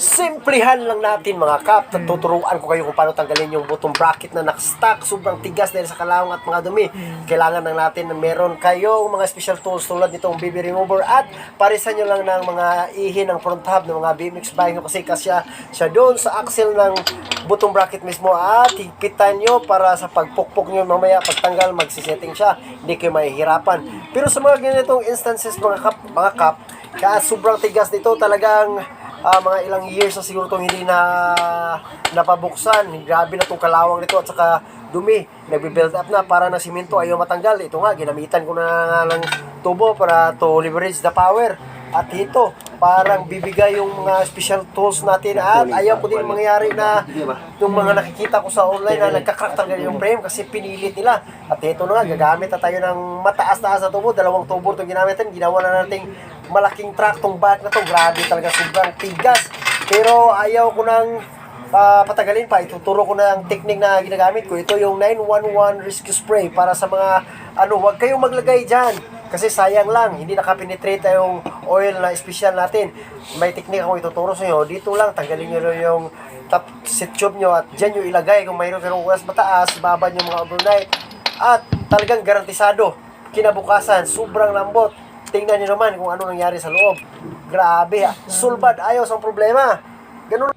Simplihan lang natin mga kap. Tuturuan ko kayo kung paano tanggalin yung bottom bracket na nakastack. Sobrang tigas dahil sa kalawang at mga dumi. Kailangan lang natin na meron kayong mga special tools tulad nitong BB remover at parisan nyo lang ng mga ihi ng front hub ng mga BMX bike nyo kasi kasya siya doon sa axle ng bottom bracket mismo at higpitan nyo para sa pagpukpok nyo mamaya pagtanggal magsisetting siya. Hindi kayo mahihirapan. Pero sa mga ganitong instances mga kap, mga kap, kaya sobrang tigas nito talagang ah, mga ilang years na siguro itong hindi na napabuksan. Grabe na itong kalawang nito at saka dumi. Nagbe-build up na para na simento ayaw matanggal. Ito nga, ginamitan ko na ng tubo para to leverage the power. At ito, parang bibigay yung mga special tools natin at ayaw ko din mangyari na yung mga nakikita ko sa online na nagkakrak talaga yung frame kasi pinilit nila. At ito na nga, gagamit na tayo ng mataas-taas na tubo. Dalawang tubo itong ginamit natin. Ginawa na natin malaking track tong bike na to. Grabe talaga, sobrang tigas. Pero ayaw ko nang ah, patagalin pa. Ituturo ko na ang technique na ginagamit ko. Ito yung 911 Rescue Spray para sa mga ano, wag kayong maglagay dyan. Kasi sayang lang, hindi nakapenetrate yung oil na special natin. May technique ako ituturo sa inyo. Dito lang, tanggalin nyo lang yung top seat tube nyo at dyan nyo ilagay. Kung mayroon kayong ulas mataas, babad nyo mga overnight. At talagang garantisado. Kinabukasan, sobrang lambot. Tingnan nyo naman kung ano nangyari sa loob. Grabe, ah. sulbad, ayos ang problema. Ganun